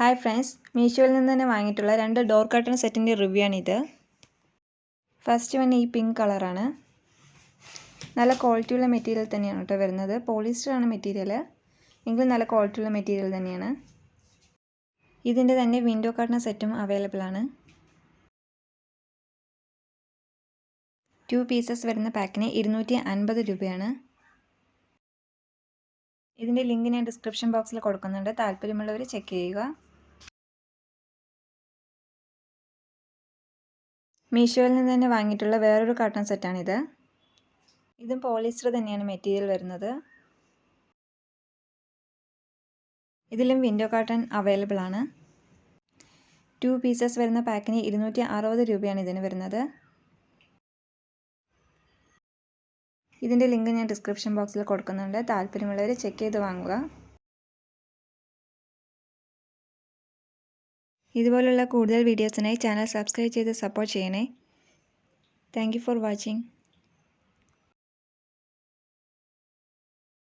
Hi friends മീഷോയിൽ നിന്ന് തന്നെ വാങ്ങിയിട്ടുള്ള രണ്ട് ഡോർ കർട്ടൺ സെറ്റിന്റെ റിവ്യൂ ആണിത് ഫസ്റ്റ് വൺ ഈ പിങ്ക് കളറാണ്. നല്ല ക്വാളിറ്റിയുള്ള മെറ്റീരിയൽ തന്നെയാണ് കേട്ടോ വരുന്നത്. പോളിസ്റ്റർ ആണ് മെറ്റീരിയൽ എങ്കിലും നല്ല ക്വാളിറ്റിയുള്ള മെറ്റീരിയൽ തന്നെയാണ്. ഇതിന്റെ തന്നെ വിൻഡോ കർട്ടൺ സെറ്റും അവൈലബിൾ ആണ്. ടു പീസസ് വരുന്ന പാക്കിന് ഇരുന്നൂറ്റി അൻപത് രൂപയാണ്. ഇതിന്റെ ലിങ്ക് ഞാൻ ഡിസ്ക്രിപ്ഷൻ ബോക്സിൽ കൊടുക്കുന്നുണ്ട്. താല്പര്യമുള്ളവർ ചെക്ക് ചെയ്യുക. മീഷോയിൽ നിന്ന് തന്നെ വാങ്ങിയിട്ടുള്ള വേറൊരു കാട്ടൺ സെറ്റാണിത് ഇതും പോളിസ്റ്റർ തന്നെയാണ് മെറ്റീരിയൽ വരുന്നത്. ഇതിലും വിൻഡോ കാട്ടൺ അവൈലബിൾ ആണ്. ടു പീസസ് വരുന്ന പാക്കിന് ഇരുന്നൂറ്റി അറുപത് രൂപയാണ് ഇതിന് വരുന്നത്. ഇതിന്റെ ലിങ്ക് ഞാൻ ഡിസ്ക്രിപ്ഷൻ ബോക്സിൽ കൊടുക്കുന്നുണ്ട്. താല്പര്യമുള്ളവർ ചെക്ക് ചെയ്ത് വാങ്ങുക. ഇതുപോലുള്ള കൂടുതൽ വീഡിയോസിനായി ചാനൽ സബ്സ്ക്രൈബ് ചെയ്ത് സപ്പോർട്ട് ചെയ്യണേ. Thank for watching